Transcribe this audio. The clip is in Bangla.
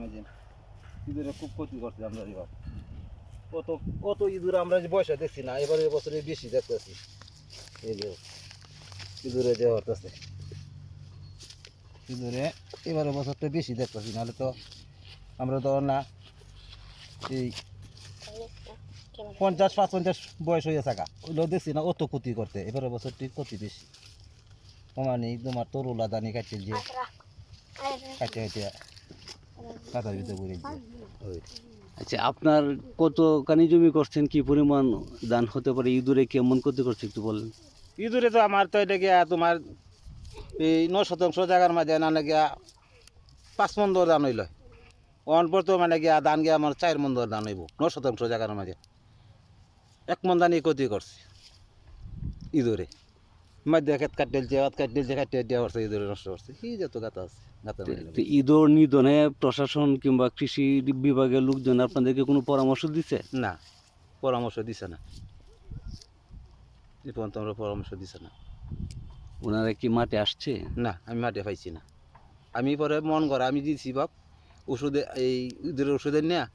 মাঝে ইঁদুরে খুব ক্ষতি করছে আমরা এবার। কত কত ইঁদুর আমরা যে বয়সে দেখছি না এবার বছরে বেশি দেখতেছি। এই যে ইঁদুরে যে হতেছে। ইঁদুরে এবারে বছরটা বেশি দেখতেছি নাহলে তো আমরা তো না এই পঞ্চাশ পাঁচ পঞ্চাশ বয়স হয়ে থাকা ওইগুলো দেখছি না অত ক্ষতি করতে। এবারে বছরটি ক্ষতি বেশি। সমানে তোমার তরুলা দানি কাটছে যে কাটতে কাটতে কাতার ভিতরে করে আচ্ছা আপনার কতখানি জমি করছেন? কি পরিমাণ দান হতে পারে? ইঁদুরে কেমন ক্ষতি করছে একটু বলেন। ইঁদুরে তো আমার তো এটা গিয়া তোমার এই ন শতাংশ জায়গার মাঝে না গিয়া পাঁচ মন দর দান হইল। অন পর তো মানে গিয়া ধান গিয়া আমার চার মন দর দান হইব ন শতাংশ জায়গার মাঝে। এক মন দানি ক্ষতি করছে ইঁদুরে। মাঝে খেত হাত কাটিয়ে দেওয়া করছে ইঁদুরে নষ্ট করছে কি যত গাতা আছে ইঁদুর নিধনে প্রশাসন কিংবা কৃষি বিভাগের লোকজন আপনাদেরকে কোনো পরামর্শ দিচ্ছে না পরামর্শ দিছে না। এই পর্যন্ত আমরা পরামর্শ দিছে না। ওনারা কি মাঠে আসছে? না আমি মাঠে পাইছি না। আমি পরে মন করা আমি দিছি বাপ ওষুধে এই ইঁদুরের ওষুধের নেয়া